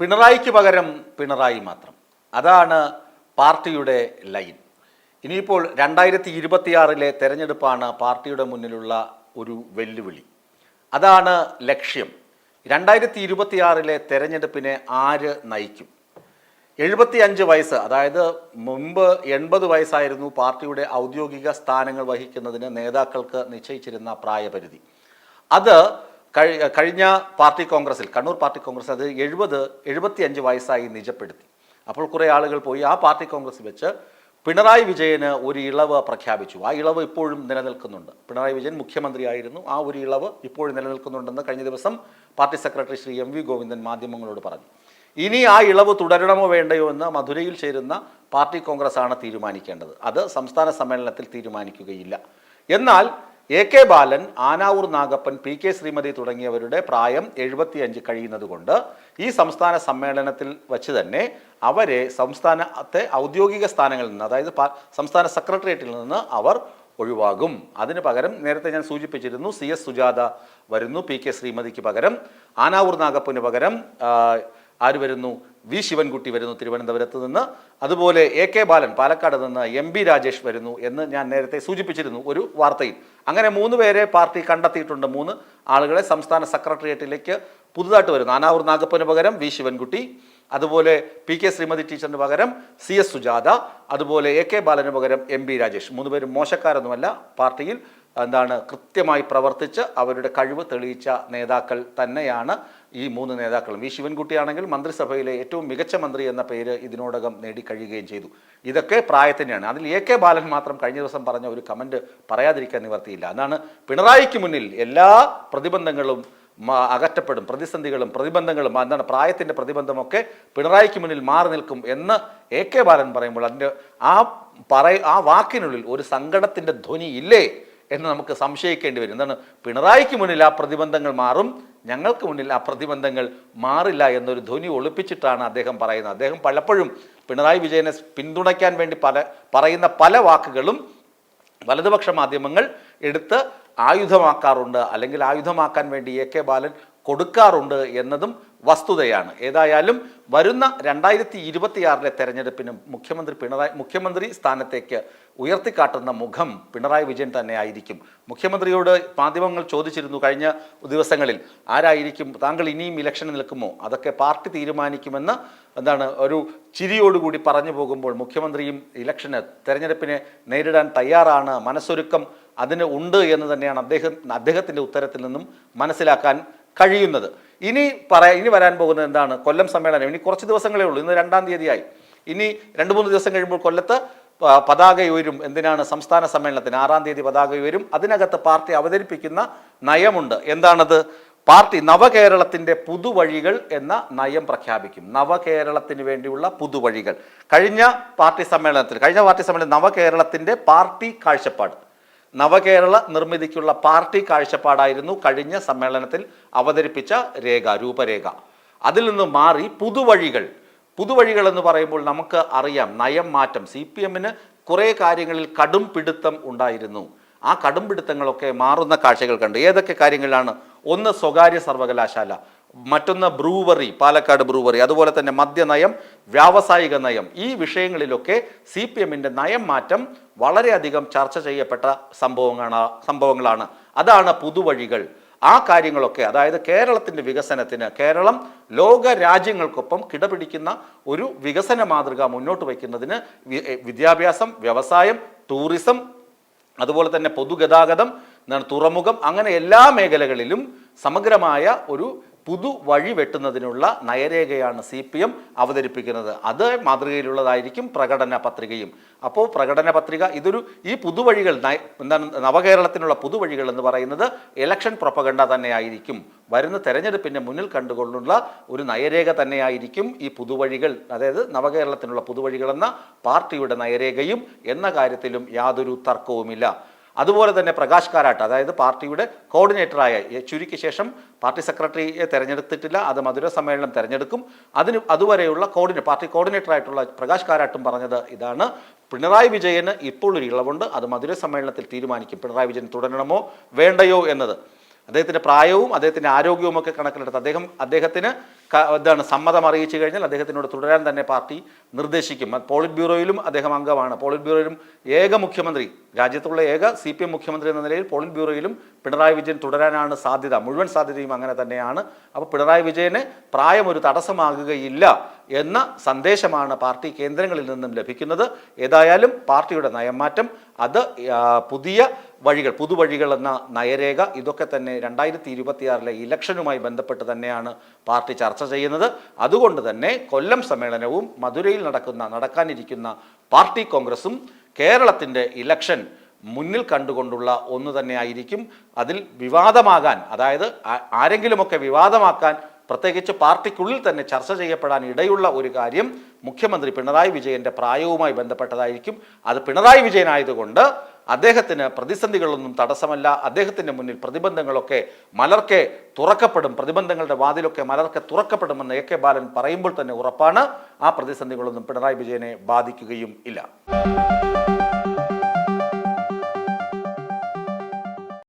പിണറായിക്ക് പകരം പിണറായി മാത്രം. അതാണ് പാർട്ടിയുടെ ലൈൻ. ഇനിയിപ്പോൾ രണ്ടായിരത്തി ഇരുപത്തിയാറിലെ തെരഞ്ഞെടുപ്പാണ് പാർട്ടിയുടെ മുന്നിലുള്ള ഒരു വെല്ലുവിളി. അതാണ് ലക്ഷ്യം. രണ്ടായിരത്തി ഇരുപത്തിയാറിലെ തെരഞ്ഞെടുപ്പിനെ ആര് നയിക്കും? എഴുപത്തി അഞ്ച് വയസ്സ് അതായത് മുമ്പ് എൺപത് വയസ്സായിരുന്നു പാർട്ടിയുടെ ഔദ്യോഗിക സ്ഥാനങ്ങൾ വഹിക്കുന്നതിന് നേതാക്കൾക്ക് നിശ്ചയിച്ചിരുന്ന പ്രായപരിധി. അത് കഴിഞ്ഞ പാർട്ടി കോൺഗ്രസിൽ കണ്ണൂർ പാർട്ടി കോൺഗ്രസ് അത് എഴുപത് എഴുപത്തിയഞ്ച് വയസ്സായി നിജപ്പെടുത്തി. അപ്പോൾ കുറേ ആളുകൾ പോയി ആ പാർട്ടി കോൺഗ്രസ് വെച്ച് പിണറായി വിജയന് ഒരു ഇളവ് പ്രഖ്യാപിച്ചു. ആ ഇളവ് ഇപ്പോഴും നിലനിൽക്കുന്നുണ്ട്. പിണറായി വിജയൻ മുഖ്യമന്ത്രിയായിരുന്നു. ആ ഒരു ഇളവ് ഇപ്പോഴും നിലനിൽക്കുന്നുണ്ടെന്ന് കഴിഞ്ഞ ദിവസം party secretary Shri M V Govindan മാധ്യമങ്ങളോട് പറഞ്ഞു. ഇനി ആ ഇളവ് തുടരണമോ വേണ്ടയോ എന്ന് മധുരയിൽ ചേരുന്ന പാർട്ടി കോൺഗ്രസ് ആണ് തീരുമാനിക്കേണ്ടത്. അത് സംസ്ഥാന സമ്മേളനത്തിൽ തീരുമാനിക്കുകയില്ല. എന്നാൽ A K Balan Anavoor Nagappan P K Sreemathi തുടങ്ങിയവരുടെ പ്രായം എഴുപത്തിയഞ്ച് അഞ്ച് കൊണ്ട് ഈ സംസ്ഥാന സമ്മേളനത്തിൽ വച്ച് തന്നെ അവരെ സംസ്ഥാനത്തെ ഔദ്യോഗിക സ്ഥാനങ്ങളിൽ നിന്ന് അതായത് സംസ്ഥാന സെക്രട്ടേറിയറ്റിൽ നിന്ന് അവർ ഒഴിവാകും. അതിന് പകരം നേരത്തെ ഞാൻ സൂചിപ്പിച്ചിരുന്നു സി എസ് സുജാത വരുന്നു പി കെ ശ്രീമതിക്ക് പകരം. ആനാവൂർ നാഗപ്പന് പകരം ആര് വരുന്നു? വി ശിവൻകുട്ടി വരുന്നു തിരുവനന്തപുരത്ത് നിന്ന്. അതുപോലെ എ കെ ബാലൻ പാലക്കാട് നിന്ന് എം ബി രാജേഷ് വരുന്നു എന്ന് ഞാൻ നേരത്തെ സൂചിപ്പിച്ചിരുന്നു ഒരു വാർത്തയിൽ. അങ്ങനെ മൂന്ന് പേരെ പാർട്ടി കണ്ടെത്തിയിട്ടുണ്ട്. മൂന്ന് ആളുകളെ സംസ്ഥാന സെക്രട്ടേറിയറ്റിലേക്ക് പുതുതായിട്ട് വരുന്നു. ആനാവൂർ നാഗപ്പന് പകരം വി ശിവൻകുട്ടി അതുപോലെ പി കെ ശ്രീമതി ടീച്ചറിന് പകരം സി എസ് സുജാത അതുപോലെ എ കെ ബാലന് പകരം എം ബി രാജേഷ്. മൂന്ന് പേരും മോശക്കാരൊന്നുമല്ല പാർട്ടിയിൽ. എന്താണ് കൃത്യമായി പ്രവർത്തിച്ച് അവരുടെ കഴിവ് തെളിയിച്ച നേതാക്കൾ തന്നെയാണ് ഈ മൂന്ന് നേതാക്കളും. വി ശിവൻകുട്ടിയാണെങ്കിൽ മന്ത്രിസഭയിലെ ഏറ്റവും മികച്ച മന്ത്രി എന്ന പേര് ഇതിനോടകം നേടിക്കഴിയുകയും ചെയ്തു. ഇതൊക്കെ പ്രായത്തിന്റെയാണ്. അതിൽ എ കെ ബാലൻ മാത്രം കഴിഞ്ഞ ദിവസം പറഞ്ഞ ഒരു കമന്റ് പറയാതിരിക്കാൻ നിവർത്തിയില്ല. അതാണ് പിണറായിക്ക് മുന്നിൽ എല്ലാ പ്രതിബന്ധങ്ങളും അകറ്റപ്പെടും. പ്രതിസന്ധികളും പ്രതിബന്ധങ്ങളും എന്താണ് പ്രായത്തിന്റെ പ്രതിബന്ധമൊക്കെ പിണറായിക്ക് മുന്നിൽ മാറി നിൽക്കും എന്ന് എ കെ ബാലൻ പറയുമ്പോൾ അതിന്റെ ആ പറ ആ വാക്കിനുള്ളിൽ ഒരു സങ്കടത്തിന്റെ ധ്വനി ഇല്ലേ? എന്ന് നമുക്ക് സംശയിക്കേണ്ടി വരും. എന്താണ്? പിണറായിക്ക് മുന്നിൽ ആ പ്രതിബന്ധങ്ങൾ മാറും ഞങ്ങൾക്ക് മുന്നിൽ ആ പ്രതിബന്ധങ്ങൾ മാറില്ല എന്നൊരു ധ്വനി ഒളിപ്പിച്ചിട്ടാണ് അദ്ദേഹം പറയുന്നത്. അദ്ദേഹം പലപ്പോഴും പിണറായി വിജയനെ പിന്തുണയ്ക്കാൻ വേണ്ടി പല പറയുന്ന പല വാക്കുകളും വലതുപക്ഷ മാധ്യമങ്ങൾ എടുത്ത് ആയുധമാക്കാറുണ്ട്. അല്ലെങ്കിൽ ആയുധമാക്കാൻ വേണ്ടി എ കെ ബാലൻ കൊടുക്കാറുണ്ട് എന്നതും വസ്തുതയാണ്. ഏതായാലും വരുന്ന രണ്ടായിരത്തി ഇരുപത്തിയാറിലെ തെരഞ്ഞെടുപ്പിന് മുഖ്യമന്ത്രി പിണറായി മുഖ്യമന്ത്രി സ്ഥാനത്തേക്ക് ഉയർത്തിക്കാട്ടുന്ന മുഖം പിണറായി വിജയൻ തന്നെ ആയിരിക്കും മുഖ്യമന്ത്രിയോട് മാധ്യമങ്ങൾ ചോദിച്ചിരുന്നു കഴിഞ്ഞ ദിവസങ്ങളിൽ ആരായിരിക്കും താങ്കൾ ഇനിയും ഇലക്ഷന് നിൽക്കുമോ? അതൊക്കെ പാർട്ടി തീരുമാനിക്കുമെന്ന് എന്താണ് ഒരു ചിരിയോടുകൂടി പറഞ്ഞു പോകുമ്പോൾ മുഖ്യമന്ത്രിയും ഇലക്ഷന് തെരഞ്ഞെടുപ്പിനെ നേരിടാൻ തയ്യാറാണ്. മനസ്സൊരുക്കം അതിന് ഉണ്ട് എന്ന് തന്നെയാണ് അദ്ദേഹം അദ്ദേഹത്തിന്റെ ഉത്തരത്തിൽ നിന്നും മനസ്സിലാക്കാൻ കഴിയുന്നത്. ഇനി പറയാ ഇനി വരാൻ പോകുന്നത് എന്താണ്? കൊല്ലം സമ്മേളനം. ഇനി കുറച്ച് ദിവസങ്ങളേ ഉള്ളൂ. ഇന്ന് രണ്ടാം തീയതിയായി. ഇനി രണ്ട് മൂന്ന് ദിവസം കഴിയുമ്പോൾ കൊല്ലത്ത് പതാക ഉയരും. എന്തിനാണ്? സംസ്ഥാന സമ്മേളനത്തിന് ആറാം തീയതി പതാക ഉയരും. അതിനകത്ത് പാർട്ടി അവതരിപ്പിക്കുന്ന നയമുണ്ട്. എന്താണത്? പാർട്ടി നവകേരളത്തിന്റെ പുതുവഴികൾ എന്ന നയം പ്രഖ്യാപിക്കും. നവകേരളത്തിന് വേണ്ടിയുള്ള പുതുവഴികൾ. കഴിഞ്ഞ പാർട്ടി സമ്മേളനത്തിൽ കഴിഞ്ഞ പാർട്ടി സമ്മേളനം നവകേരളത്തിന്റെ പാർട്ടി കാഴ്ചപ്പാട്. നവകേരള നിർമ്മിതിക്കുള്ള പാർട്ടി കാഴ്ചപ്പാടായിരുന്നു കഴിഞ്ഞ സമ്മേളനത്തിൽ അവതരിപ്പിച്ച രേഖ രൂപരേഖ. അതിൽ നിന്ന് മാറി പുതുവഴികൾ. പുതുവഴികൾ എന്ന് പറയുമ്പോൾ നമുക്ക് അറിയാം നയം മാറ്റം. സി പി എമ്മിന് കുറേ കാര്യങ്ങളിൽ കടും പിടുത്തം ഉണ്ടായിരുന്നു. ആ കടും പിടുത്തങ്ങളൊക്കെ മാറുന്ന കാഴ്ചകൾ കണ്ട്. ഏതൊക്കെ കാര്യങ്ങളാണ് ഒന്ന് സ്വകാര്യ സർവകലാശാല. മറ്റൊന്ന് ബ്രൂവറി പാലക്കാട് ബ്രൂവറി അതുപോലെ തന്നെ മദ്യനയം വ്യാവസായിക നയം. ഈ വിഷയങ്ങളിലൊക്കെ സി പി എമ്മിന്റെ നയം മാറ്റം വളരെയധികം ചർച്ച ചെയ്യപ്പെട്ട സംഭവങ്ങളാണ് സംഭവങ്ങളാണ്. അതാണ് പുതുവഴികൾ. ആ കാര്യങ്ങളൊക്കെ അതായത് കേരളത്തിന്റെ വികസനത്തിന് കേരളം ലോക രാജ്യങ്ങൾക്കൊപ്പം കിടപിടിക്കുന്ന ഒരു വികസന മാതൃക മുന്നോട്ട് വയ്ക്കുന്നതിന് വിദ്യാഭ്യാസം വ്യവസായം ടൂറിസം അതുപോലെ തന്നെ പൊതുഗതാഗതം തുറമുഖം അങ്ങനെ എല്ലാ മേഖലകളിലും സമഗ്രമായ ഒരു പുതു വഴി വെട്ടുന്നതിനുള്ള നയരേഖയാണ് സി പി എം അവതരിപ്പിക്കുന്നത്. അത് മാതൃകയിലുള്ളതായിരിക്കും പ്രകടന പത്രികയും. അപ്പോൾ പ്രകടന പത്രിക ഇതൊരു ഈ പുതുവഴികൾ എന്താണ് നവകേരളത്തിനുള്ള പുതുവഴികൾ എന്ന് പറയുന്നത് ഇലക്ഷൻ പ്രൊപ്പഗണ്ട തന്നെയായിരിക്കും. വരുന്ന തെരഞ്ഞെടുപ്പിന്റെ മുന്നിൽ കണ്ടുകൊണ്ടുള്ള ഒരു നയരേഖ തന്നെയായിരിക്കും ഈ പുതുവഴികൾ അതായത് നവകേരളത്തിനുള്ള പുതുവഴികളെന്ന പാർട്ടിയുടെ നയരേഖയും എന്ന കാര്യത്തിലും യാതൊരു തർക്കവുമില്ല. അതുപോലെ തന്നെ പ്രകാശ് കാരാട്ട് അതായത് പാർട്ടിയുടെ കോർഡിനേറ്ററായ യെച്ചൂരിക്ക് ശേഷം പാർട്ടി സെക്രട്ടറിയെ തെരഞ്ഞെടുത്തിട്ടില്ല അത് മധുര സമ്മേളനം തെരഞ്ഞെടുക്കും. അതിന് അതുവരെയുള്ള കോർഡിനേ പാർട്ടി കോർഡിനേറ്ററായിട്ടുള്ള പ്രകാശ് കാരാട്ടും പറഞ്ഞത് ഇതാണ്. പിണറായി വിജയന് ഇപ്പോൾ ഒരു ഇളവുണ്ട് അത് മധുര സമ്മേളനത്തിൽ തീരുമാനിക്കും. പിണറായി വിജയൻ തുടരണമോ വേണ്ടയോ എന്നത്. അദ്ദേഹത്തിന്റെ പ്രായവും അദ്ദേഹത്തിന്റെ ആരോഗ്യവും ഒക്കെ കണക്കിലെടുത്ത് അദ്ദേഹം അദ്ദേഹത്തിന് എന്താണ് സമ്മതം അറിയിച്ചു കഴിഞ്ഞാൽ അദ്ദേഹത്തിനോട് തുടരാൻ തന്നെ പാർട്ടി നിർദ്ദേശിക്കും. പോളിറ്റ് ബ്യൂറോയിലും അദ്ദേഹം അംഗമാണ്. പോളിറ്റ് ബ്യൂറോയിലും ഏക മുഖ്യമന്ത്രി രാജ്യത്തുള്ള ഏക സി പി എം മുഖ്യമന്ത്രി എന്ന നിലയിൽ പോളിറ്റ് ബ്യൂറോയിലും പിണറായി വിജയൻ തുടരാനാണ് സാധ്യത. മുഴുവൻ സാധ്യതയും അങ്ങനെ തന്നെയാണ്. അപ്പോൾ പിണറായി വിജയന് പ്രായം ഒരു തടസ്സമാകുകയില്ല. എന്ന സന്ദേശമാണ് പാർട്ടി കേന്ദ്രങ്ങളിൽ നിന്നും ലഭിക്കുന്നത്. ഏതായാലും പാർട്ടിയുടെ നയംമാറ്റം അത് പുതിയ വഴികൾ പുതുവഴികൾ എന്ന നയരേഖ ഇതൊക്കെ തന്നെ രണ്ടായിരത്തി ഇരുപത്തിയാറിലെ ഇലക്ഷനുമായി ബന്ധപ്പെട്ട് തന്നെയാണ് പാർട്ടി ചർച്ച ചെയ്യുന്നത്. അതുകൊണ്ട് തന്നെ കൊല്ലം സമ്മേളനവും മധുരയിൽ നടക്കുന്ന നടക്കാനിരിക്കുന്ന പാർട്ടി കോൺഗ്രസും കേരളത്തിന്റെ ഇലക്ഷൻ മുന്നിൽ കണ്ടുകൊണ്ടുള്ള ഒന്ന് തന്നെയായിരിക്കും. അതിൽ വിവാദമാകാൻ അതായത് ആരെങ്കിലുമൊക്കെ വിവാദമാക്കാൻ പ്രത്യേകിച്ച് പാർട്ടിക്കുള്ളിൽ തന്നെ ചർച്ച ചെയ്യപ്പെടാൻ ഇടയുള്ള ഒരു കാര്യം മുഖ്യമന്ത്രി പിണറായി വിജയന്റെ പ്രായവുമായി ബന്ധപ്പെട്ടതായിരിക്കും. അത് പിണറായി വിജയനായതുകൊണ്ട് അദ്ദേഹത്തിന് പ്രതിസന്ധികളൊന്നും തടസ്സമല്ല. അദ്ദേഹത്തിന്റെ മുന്നിൽ പ്രതിബന്ധങ്ങളൊക്കെ മലർക്കെ തുറക്കപ്പെടും. പ്രതിബന്ധങ്ങളുടെ വാതിലൊക്കെ മലർക്കെ തുറക്കപ്പെടുമെന്ന് എ കെ ബാലൻ പറയുമ്പോൾ തന്നെ ഉറപ്പാണ്. ആ പ്രതിസന്ധികളൊന്നും പിണറായി വിജയനെ ബാധിക്കുകയും ഇല്ല.